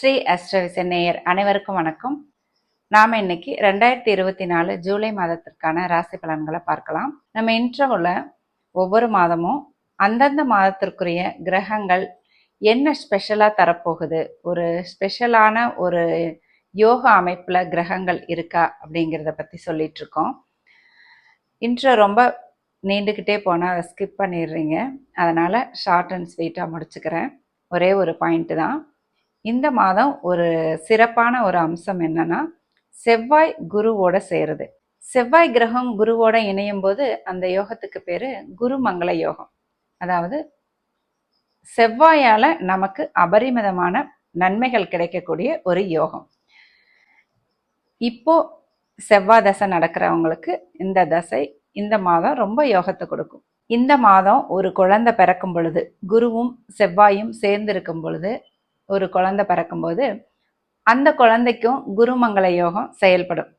ஸ்ரீ அஸ்ட்ரவிசன் நேயர் அனைவருக்கும் வணக்கம். நாம இன்னைக்கு ரெண்டாயிரத்தி இருபத்தி நாலு ஜூலை மாதத்திற்கான ராசி பலன்களை பார்க்கலாம். நம்ம இன்ட்ரோவில் ஒவ்வொரு மாதமும் அந்தந்த மாதத்திற்குரிய கிரகங்கள் என்ன ஸ்பெஷலாக தரப்போகுது? ஒரு ஸ்பெஷலான ஒரு யோகா அமைப்பில் கிரகங்கள் இருக்கா அப்படிங்கிறத பற்றி சொல்லிட்டு இருக்கோம். இன்ட்ரோ ரொம்ப நீண்டுக்கிட்டே போனால் அதை ஸ்கிப் பண்ணிடுறீங்க. அதனால் ஷார்ட் அண்ட் ஸ்வீட்டாக முடிச்சுக்கிறேன். ஒரே ஒரு பாயிண்ட்டு தான். இந்த மாதம் ஒரு சிறப்பான ஒரு அம்சம் என்னன்னா செவ்வாய் குருவோட சேருது. செவ்வாய் கிரகம் குருவோட இணையும் போது அந்த யோகத்துக்கு பேரு குருமங்கள யோகம். அதாவது செவ்வாயால நமக்கு அபரிமிதமான நன்மைகள் கிடைக்கக்கூடிய ஒரு யோகம். இப்போ செவ்வாய் தசை நடக்கிறவங்களுக்கு இந்த தசை இந்த மாதம் ரொம்ப யோகத்தை கொடுக்கும். இந்த மாதம் ஒரு குழந்தை பிறக்கும் பொழுது குருவும் செவ்வாயும் சேர்ந்து இருக்கும் பொழுது ஒரு குழந்தை பிறக்கும்போது அந்த குழந்தைக்கும் குருமங்கள யோகம் செயல்படும்.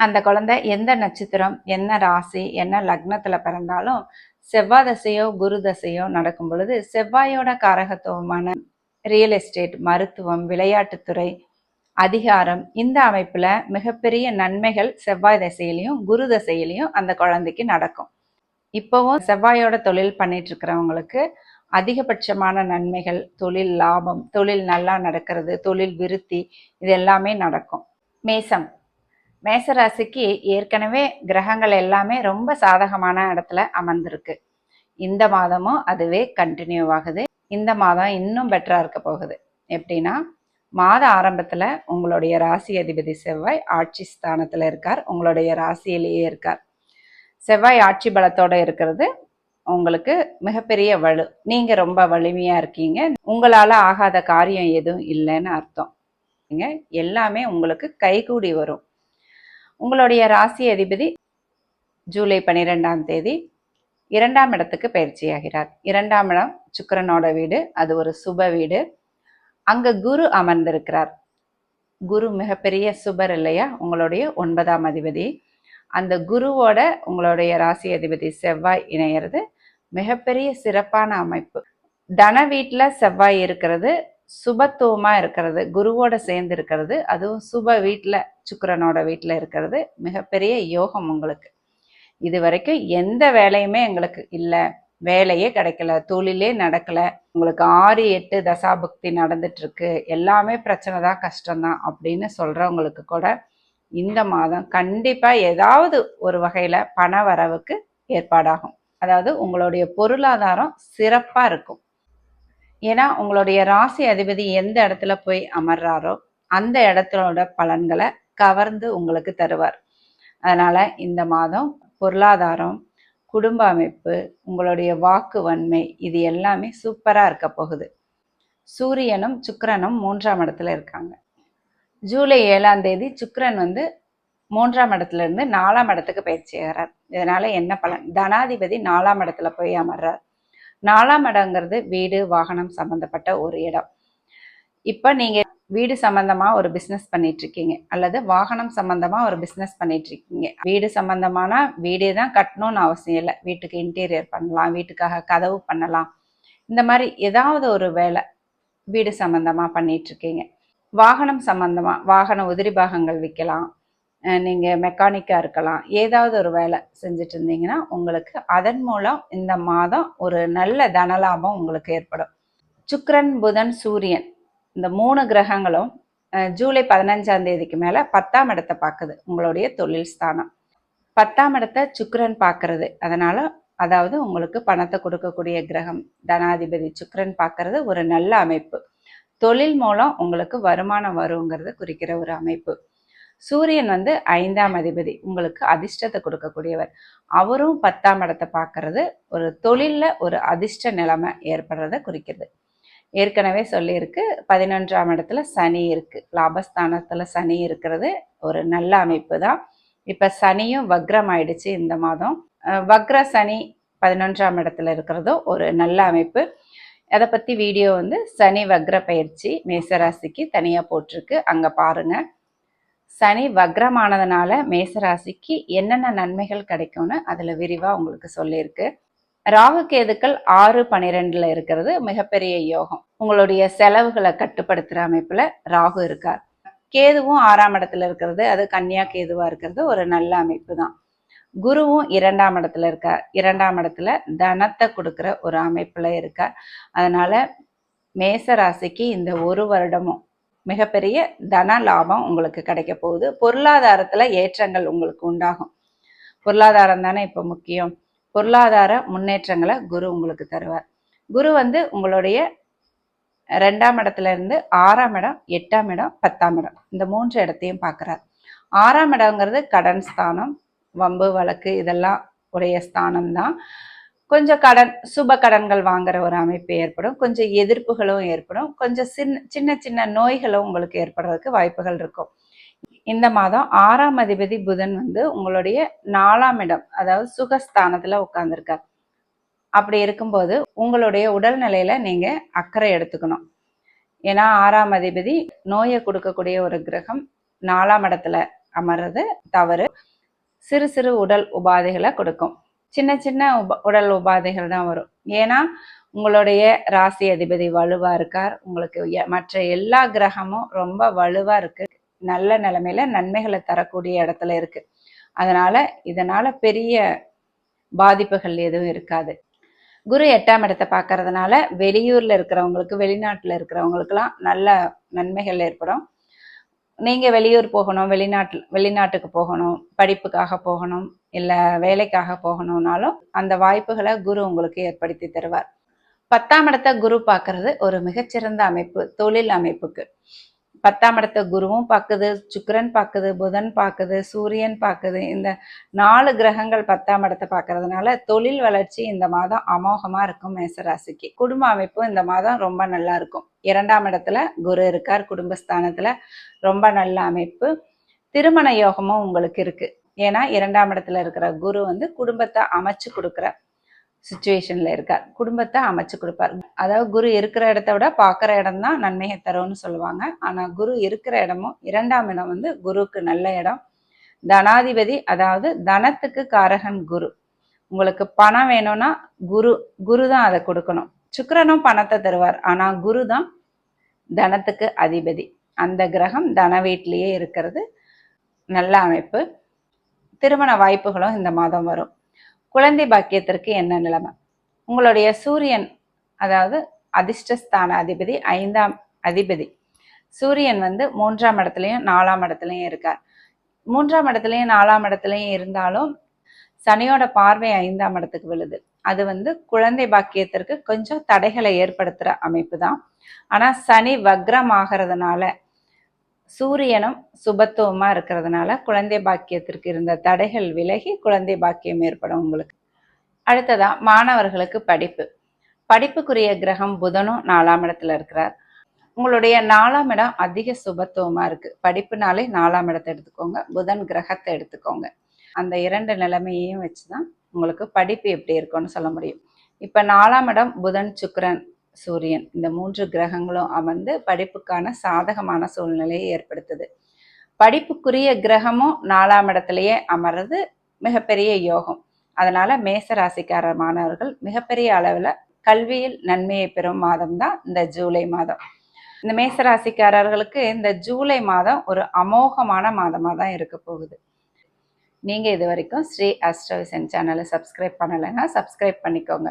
அந்த குழந்தை எந்த நட்சத்திரம் என்ன ராசி என்ன லக்னத்துல பிறந்தாலும் செவ்வாய் தசையோ குரு தசையோ நடக்கும் பொழுது செவ்வாயோட காரகத்துவமான ரியல் எஸ்டேட் மருத்துவம் விளையாட்டுத்துறை அதிகாரம் இந்த அமைப்புல மிகப்பெரிய நன்மைகள் செவ்வாய் தசையிலையும் குரு தசையிலையும் அந்த குழந்தைக்கு நடக்கும். இப்போவும் செவ்வாயோட தொழில் பண்ணிட்டு இருக்கிறவங்களுக்கு அதிகபட்சமான நன்மைகள் தொழில் லாபம் தொழில் நல்லா நடக்கிறது தொழில் விருத்தி இது எல்லாமே நடக்கும். மேசம். மேசராசிக்கு ஏற்கனவே கிரகங்கள் எல்லாமே ரொம்ப சாதகமான இடத்துல அமர்ந்திருக்கு. இந்த மாதமும் அதுவே கண்டினியூ ஆகுது. இந்த மாதம் இன்னும் பெட்டராக இருக்க போகுது. எப்படின்னா மாத ஆரம்பத்தில் உங்களுடைய ராசி அதிபதி செவ்வாய் ஆட்சி ஸ்தானத்தில் இருக்கார். உங்களுடைய ராசியிலேயே இருக்கார். செவ்வாய் ஆட்சி பலத்தோடு இருக்கிறது. உங்களுக்கு மிகப்பெரிய வலு. நீங்க ரொம்ப வலிமையா இருக்கீங்க. உங்களால ஆகாத காரியம் எதுவும் இல்லைன்னு அர்த்தம். எல்லாமே உங்களுக்கு கைகூடி வரும். உங்களுடைய ராசி அதிபதி ஜூலை பன்னிரெண்டாம் தேதி இரண்டாம் இடத்துக்கு பயிற்சியாகிறார் இரண்டாம் இடம் சுக்கரனோட வீடு. அது ஒரு சுப வீடு. அங்க குரு அமர்ந்திருக்கிறார். குரு மிகப்பெரிய சுபர் இல்லையா? உங்களுடைய ஒன்பதாம் அதிபதி. அந்த குருவோட உங்களுடைய ராசி அதிபதி செவ்வாய் இணையிறது மிகப்பெரிய சிறப்பான அமைப்பு. தன வீட்டில் செவ்வாய் இருக்கிறது சுபத்துவமா இருக்கிறது குருவோட சேர்ந்து இருக்கிறது அதுவும் சுப வீட்டில் சுக்கரனோட வீட்டில் இருக்கிறது மிகப்பெரிய யோகம் உங்களுக்கு. இது வரைக்கும் எந்த வேலையுமே எங்களுக்கு இல்லை. வேலையே கிடைக்கல தொழிலே நடக்கல. உங்களுக்கு ஆறு எட்டு தசாபக்தி நடந்துட்டு இருக்கு எல்லாமே பிரச்சனை தான் கஷ்டம்தான் அப்படின்னு சொல்றவங்களுக்கு கூட இந்த மாதம் கண்டிப்பா ஏதாவது ஒரு வகையில பண வரவுக்கு ஏற்பாடாகும். அதாவது உங்களுடைய பொருளாதாரம் சிறப்பாக இருக்கும். ஏன்னா உங்களுடைய ராசி அதிபதி எந்த இடத்துல போய் அமர்றாரோ அந்த இடத்தோட பலன்களை கவர்ந்து உங்களுக்கு தருவார். அதனால இந்த மாதம் பொருளாதாரம் குடும்ப அமைப்பு உங்களுடைய வாக்கு வன்மை இது எல்லாமே சூப்பராக இருக்க போகுது. சூரியனும் சுக்கரனும் மூன்றாம் இடத்துல இருக்காங்க. ஜூலை ஏழாம் தேதி சுக்கரன் வந்து மூன்றாம் இடத்துல இருந்து நாலாம் இடத்துக்கு பயிற்சி ஆகிறார் இதனால என்ன பலன்? தனாதிபதி நாலாம் இடத்துல போய் அமர்றார். நாலாம் இடங்கிறது வீடு வாகனம் சம்பந்தப்பட்ட ஒரு இடம். இப்ப நீங்க வீடு சம்பந்தமா ஒரு பிசினஸ் பண்ணிட்டு இருக்கீங்க அல்லது வாகனம் சம்பந்தமா ஒரு பிசினஸ் பண்ணிட்டு இருக்கீங்க வீடு சம்பந்தமான வீடே தான் கட்டணும்னு அவசியம் இல்லை. வீட்டுக்கு இன்டீரியர் பண்ணலாம் வீட்டுக்காக கதவு பண்ணலாம். இந்த மாதிரி ஏதாவது ஒரு வேலை வீடு சம்பந்தமா பண்ணிட்டு இருக்கீங்க வாகனம் சம்பந்தமா வாகன உதிரி பாகங்கள் விற்கலாம் நீங்கள் மெக்கானிக்காக இருக்கலாம். ஏதாவது ஒரு வேலை செஞ்சுட்டு இருந்தீங்கன்னா உங்களுக்கு அதன் மூலம் இந்த மாதம் ஒரு நல்ல தனலாபம் உங்களுக்கு ஏற்படும். சுக்ரன் புதன் சூரியன் இந்த மூணு கிரகங்களும் ஜூலை பதினஞ்சாம் தேதிக்கு மேலே பத்தாம் இடத்தை பார்க்குது உங்களுடைய தொழில் ஸ்தானம். பத்தாம் இடத்தை சுக்ரன் பார்க்கறது. அதனால் அதாவது உங்களுக்கு பணத்தை கொடுக்கக்கூடிய கிரகம் தனாதிபதி சுக்ரன் பார்க்கறது ஒரு நல்ல அமைப்பு. தொழில் மூலம் உங்களுக்கு வருமானம் வருங்கிறது குறிக்கிற ஒரு அமைப்பு. சூரியன் வந்து ஐந்தாம் அதிபதி உங்களுக்கு அதிர்ஷ்டத்தை கொடுக்கக்கூடியவர். அவரும் பத்தாம் இடத்தை பார்க்கறது ஒரு தொழிலில் ஒரு அதிர்ஷ்ட நிலைமை ஏற்படுறத குறிக்கிறது. ஏற்கனவே சொல்லியிருக்கு பதினொன்றாம் இடத்துல சனி இருக்கு. லாபஸ்தானத்துல சனி இருக்கிறது ஒரு நல்ல அமைப்பு தான். இப்ப சனியும் வக்ரம் ஆயிடுச்சு இந்த மாதம். வக்ர சனி பதினொன்றாம் இடத்துல இருக்கிறதும் ஒரு நல்ல அமைப்பு. அதை பத்தி வீடியோ வந்து சனி வக்ர பயிற்சி மேசராசிக்கு தனியா போட்டிருக்கு. அங்க பாருங்க. சனி வக்ரமானதுனால மேசராசிக்கு என்னென்ன நன்மைகள் கிடைக்கும்னு அதில் விரிவாக உங்களுக்கு சொல்லியிருக்கு. ராகு கேதுக்கள் ஆறு பனிரெண்டுல இருக்கிறது மிகப்பெரிய யோகம். உங்களுடைய செலவுகளை கட்டுப்படுத்துகிற அமைப்பில் ராகு இருக்கார். கேதுவும் ஆறாம் இடத்துல இருக்கிறது அது கன்னியா கேதுவா இருக்கிறது ஒரு நல்ல அமைப்பு தான் குருவும் இரண்டாம் இடத்துல இருக்கார். இரண்டாம் இடத்துல தனத்தை கொடுக்குற ஒரு அமைப்புல இருக்கார். அதனால மேச ராசிக்கு இந்த ஒரு வருடமும் மிகப்பெரிய தன லாபம் உங்களுக்கு கிடைக்க போகுது. பொருளாதாரத்துல ஏற்றங்கள் உங்களுக்கு உண்டாகும். பொருளாதாரம் தானே இப்போ முக்கியம். பொருளாதார முன்னேற்றங்களை குரு உங்களுக்கு தருவார். குரு வந்து உங்களுடைய ரெண்டாம் இடத்துல இருந்து ஆறாம் இடம் எட்டாம் இடம் பத்தாம் இடம். இந்த மூன்று இடத்தையும் பார்க்குறார். ஆறாம் இடங்கிறது கடன் ஸ்தானம் வம்பு வழக்கு இதெல்லாம் உடைய ஸ்தானம் தான் கொஞ்சம் கடன் சுப கடன்கள் வாங்குற ஒரு அமைப்பு ஏற்படும். கொஞ்சம் எதிர்ப்புகளும் ஏற்படும். கொஞ்சம் சின்ன சின்ன சின்ன நோய்களும் உங்களுக்கு ஏற்படுறதுக்கு வாய்ப்புகள் இருக்கும். இந்த மாதம் ஆறாம் அதிபதி புதன் வந்து உங்களுடைய நாலாம் இடம் அதாவது சுகஸ்தானத்துல உட்கார்ந்துருக்கார். அப்படி இருக்கும்போது உங்களுடைய உடல் நிலையில நீங்க அக்கறை எடுத்துக்கணும். ஏன்னா ஆறாம் அதிபதி நோயை கொடுக்கக்கூடிய ஒரு கிரகம் நாலாம் இடத்துல அமர்றது தவறு. சிறு சிறு உடல் உபாதைகளை கொடுக்கும். சின்ன சின்ன உப உடல் உபாதைகள் தான் வரும். ஏன்னா உங்களுடைய ராசி அதிபதி வலுவா இருக்கார். உங்களுக்கு மற்ற எல்லா கிரகமும் ரொம்ப வலுவா இருக்கு. நல்ல நிலைமையில நன்மைகளை தரக்கூடிய இடத்துல இருக்கு. அதனால இதனால பெரிய பாதிப்புகள் எதுவும் இருக்காது. குரு எட்டாம் இடத்தை பார்க்கறதுனால வெளியூர்ல இருக்கிறவங்களுக்கு வெளிநாட்டுல இருக்கிறவங்களுக்குலாம் நல்ல நன்மைகள் ஏற்படும். நீங்க வெளியூர் போகணும் வெளிநாட்டு வெளிநாட்டுக்கு போகணும் படிப்புக்காக போகணும் இல்ல வேலைக்காக போகணும்னாலும் அந்த வாய்ப்புகளை குரு உங்களுக்கு ஏற்படுத்தி தருவார். பத்தாம் இடத்த குரு பார்க்கறது ஒரு மிகச்சிறந்த அமைப்பு தொழில் அமைப்புக்கு. பத்தாம் இடத்த குருவும் பார்க்குது சுக்கரன் பார்க்குது புதன் பார்க்குது சூரியன் பார்க்குது. இந்த நாலு கிரகங்கள் பத்தாம் இடத்தை பார்க்கறதுனால தொழில் வளர்ச்சி இந்த மாதம் அமோகமாக இருக்கும் மேசராசிக்கு. குடும்ப அமைப்பும் இந்த மாதம் ரொம்ப நல்லா இருக்கும். இரண்டாம் இடத்துல குரு இருக்கார் குடும்பஸ்தானத்தில் ரொம்ப நல்ல அமைப்பு. திருமண யோகமும் உங்களுக்கு இருக்குது ஏன்னா இரண்டாம் இடத்துல இருக்கிற குரு வந்து குடும்பத்தை அமைச்சு கொடுக்குற சுச்சுவேஷனில் இருக்கார். குடும்பத்தை அமைச்சு கொடுப்பார். அதாவது குரு இருக்கிற இடத்த விட பார்க்குற இடம் தான் நன்மையை தரும்னு சொல்லுவாங்க. ஆனால் குரு இருக்கிற இடமும் இரண்டாம் இடம் வந்து குருவுக்கு நல்ல இடம். தனாதிபதி அதாவது தனத்துக்கு காரகன் குரு. உங்களுக்கு பணம் வேணும்னா குரு குரு தான் அதை கொடுக்கணும். சுக்கரனும் பணத்தை தருவார். ஆனால் குரு தான் தனத்துக்கு அதிபதி. அந்த கிரகம் தன வீட்டிலேயே இருக்கிறது. நல்ல அமைப்பு. திருமண வாய்ப்புகளும் இந்த மாதம் வரும். குழந்தை பாக்கியத்திற்கு என்ன நிலைமை? உங்களுடைய சூரியன் அதாவது அதிர்ஷ்டஸ்தான அதிபதி ஐந்தாம் அதிபதி. சூரியன் வந்து மூன்றாம் இடத்துலையும் நாலாம் இடத்துலையும் இருக்கார். மூன்றாம் இடத்துலையும் நாலாம் இடத்துலையும் இருந்தாலும் சனியோட பார்வை ஐந்தாம் இடத்துக்கு விழுது. அது வந்து குழந்தை பாக்கியத்திற்கு கொஞ்சம் தடைகளை ஏற்படுத்துகிற அமைப்பு தான். ஆனால் சனி வக்ரம் ஆகிறதுனால சூரியனும் சுபத்துவமா இருக்கிறதுனால குழந்தை பாக்கியத்திற்கு இருந்த தடைகள் விலகி குழந்தை பாக்கியம் ஏற்படும் உங்களுக்கு. அடுத்ததா மாணவர்களுக்கு படிப்பு. படிப்புக்குரிய கிரகம் புதனும் நாலாம் இடத்துல இருக்கிறார். உங்களுடைய நாலாம் இடம் அதிக சுபத்துவமா இருக்கு. படிப்புனாலே நாலாம் இடத்தை எடுத்துக்கோங்க. புதன் கிரகத்தை எடுத்துக்கோங்க. அந்த இரண்டு நிலைமையையும் வச்சுதான் உங்களுக்கு படிப்பு எப்படி இருக்கும்னு சொல்ல முடியும். இப்ப நாலாம் இடம் புதன் சுக்கரன். சூரியன். இந்த மூன்று கிரகங்களும் அமர்ந்து படிப்புக்கான சாதகமான சூழ்நிலையை ஏற்படுத்துது. படிப்புக்குரிய கிரகமும் நாலாம் இடத்துலயே அமர்றது மிகப்பெரிய யோகம். அதனால மேச ராசிக்கார மாணவர்கள் மிகப்பெரிய அளவில் கல்வியில் நன்மையை பெறும் மாதம் தான் இந்த ஜூலை மாதம். இந்த மேச ராசிக்காரர்களுக்கு இந்த ஜூலை மாதம் ஒரு அமோகமான மாதமாக தான் இருக்க போகுது. நீங்கள் இது வரைக்கும் ஸ்ரீ அஸ்ட்ரோவிசன் சேனலை சப்ஸ்கிரைப் பண்ணலைன்னா சப்ஸ்கிரைப் பண்ணிக்கோங்க.